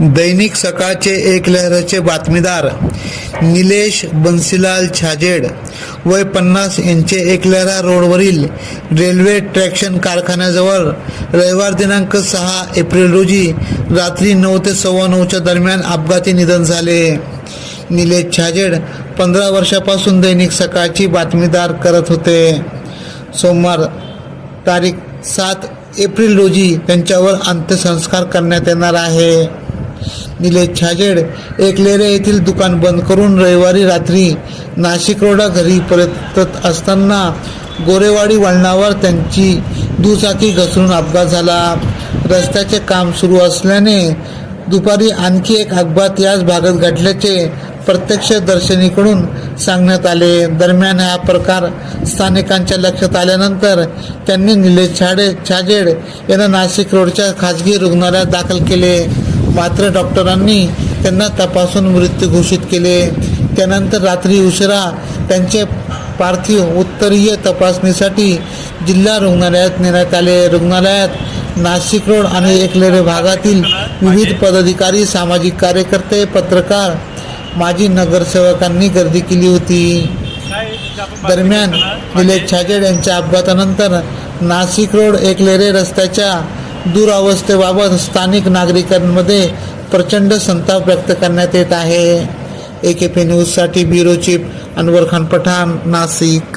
दैनिक सकाळचे एक लहराचे बातमीदार निलेश बन्सीलाल छाजेड वय पन्नास यांचे एकलहरा रोडवरील रेल्वे ट्रॅक्शन कारखान्याजवळ रविवार दिनांक सहा एप्रिल रोजी रात्री नऊ ते सव्वा नऊच्या दरम्यान अपघाती निधन झाले. निलेश छाजेड पंधरा वर्षापासून दैनिक सकाळची बातमीदार करत होते. सोमवार तारीख सात एप्रिल रोजी त्यांच्यावर अंत्यसंस्कार करण्यात येणार आहे. निलेश छाजेड एकलेरे येथील दुकान बंद करून रविवारी रात्री नाशिक रोडा घरी परतत असताना गोरेवाडी वळणावर त्यांची दुचाकी घसरून अपघात झाला. रस्त्याचे काम सुरू असल्याने दुपारी आणखी एक अपघात याच भागात घडल्याचे प्रत्यक्षदर्शनीकडून सांगण्यात आले. दरम्यान हा प्रकार स्थानिकांच्या लक्षात आल्यानंतर त्यांनी निलेश छाडे छाजेड यांना नाशिक रोडच्या खाजगी रुग्णालयात दाखल केले. मात्र डॉक्टरांनी त्यांना तपासून मृत्यू घोषित केले. त्यानंतर रात्री उशिरा त्यांचे पार्थिव उत्तरीय तपासणीसाठी जिल्हा रुग्णालयात नेण्यात आले. रुग्णालयात नाशिक रोड आणि एकलेरे भागातील विविध पदाधिकारी सामाजिक कार्यकर्ते पत्रकार माजी नगरसेवकांनी गर्दी केली होती. दरम्यान निलेश छाजेड यांच्या अपघातानंतर नाशिक रोड एकलेरे रस्त्याच्या दुरावस्थेबाबत स्थानिक नागरिकांमध्ये प्रचंड संताप व्यक्त करण्यात येत आहे. ए के पी न्यूजसाठी ब्युरो चीफ अनवर खान पठाण नाशिक.